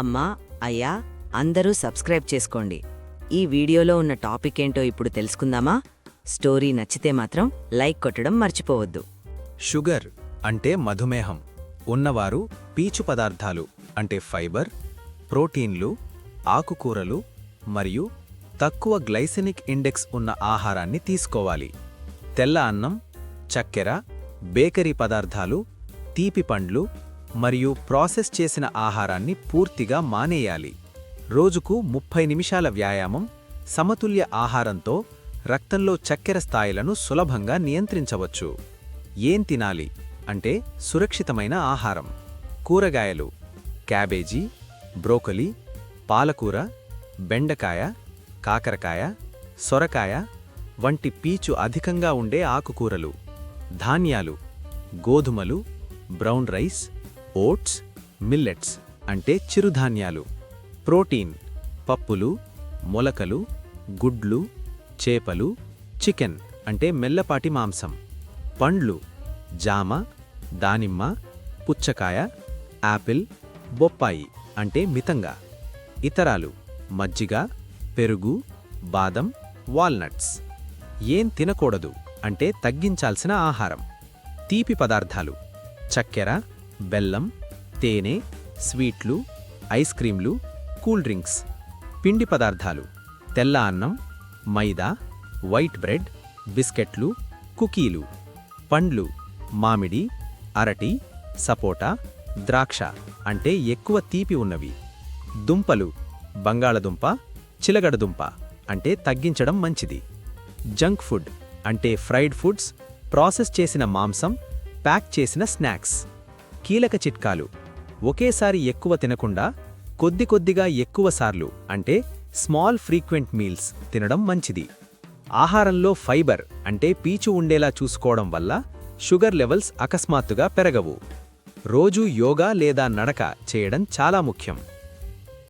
అమ్మా అయ్యా అందరూ సబ్స్క్రైబ్ చేసుకోండి. ఈ వీడియోలో ఉన్న టాపిక్ ఏంటో ఇప్పుడు తెలుసుకుందామా? స్టోరీ నచ్చితే మాత్రం లైక్ కొట్టడం మర్చిపోవద్దు. షుగర్ అంటే మధుమేహం. ఉన్నవారు పీచు పదార్థాలు అంటే ఫైబర్ ప్రోటీన్లు ఆకుకూరలు మరియు తక్కువ గ్లైసెనిక్ ఇండెక్స్ ఉన్న ఆహారాన్ని తీసుకోవాలి. తెల్ల అన్నం చక్కెర బేకరీ పదార్థాలు తీపి పండ్లు మరియు ప్రాసెస్ చేసిన ఆహారాన్ని పూర్తిగా మానేయాలి. రోజుకు ముప్పై నిమిషాల వ్యాయామం సమతుల్య ఆహారంతో రక్తంలో చక్కెర స్థాయిలను సులభంగా నియంత్రించవచ్చు. ఏం తినాలి? అంటే సురక్షితమైన ఆహారం. కూరగాయలు క్యాబేజీ బ్రోకలీ పాలకూర బెండకాయ కాకరకాయ సొరకాయ వంటి పీచు అధికంగా ఉండే ఆకుకూరలు. ధాన్యాలు గోధుమలు బ్రౌన్ రైస్ ఓట్స్ మిల్లెట్స్ అంటే చిరుధాన్యాలు. ప్రోటీన్ పప్పులు మొలకలు గుడ్లు చేపలు చికెన్ అంటే మెల్లపాటి మాంసం. పండ్లు జామ దానిమ్మ పుచ్చకాయ యాపిల్ బొప్పాయి అంటే మితంగా. ఇతరాలు మజ్జిగ పెరుగు బాదం వాల్నట్స్. ఏం తినకూడదు అంటే తగ్గించాల్సిన ఆహారం. తీపి పదార్థాలు. చక్కెర బెల్లం తేనె స్వీట్లు ఐస్ క్రీంలు కూల్ డ్రింక్స్ పిండి పదార్థాలు తెల్ల అన్నం మైదా వైట్ బ్రెడ్ బిస్కెట్లు కుకీలు పండ్లు మామిడి అరటి సపోటా ద్రాక్ష అంటే ఎక్కువ తీపి ఉన్నవి. దుంపలు బంగాళదుంప చిలగడదుంప అంటే తగ్గించడం మంచిది. జంక్ ఫుడ్ అంటే ఫ్రైడ్ ఫుడ్స్ ప్రాసెస్ చేసిన మాంసం ప్యాక్ చేసిన స్నాక్స్. కీలక చిట్కాలు. ఒకేసారి ఎక్కువ తినకుండా కొద్ది కొద్దిగా ఎక్కువసార్లు అంటే స్మాల్ ఫ్రీక్వెంట్ మీల్స్ తినడం మంచిది. ఆహారంలో ఫైబర్ అంటే పీచు ఉండేలా చూసుకోవడం వల్ల షుగర్ లెవెల్స్ అకస్మాత్తుగా పెరగవు. రోజూ యోగా లేదా నడక చేయడం చాలా ముఖ్యం.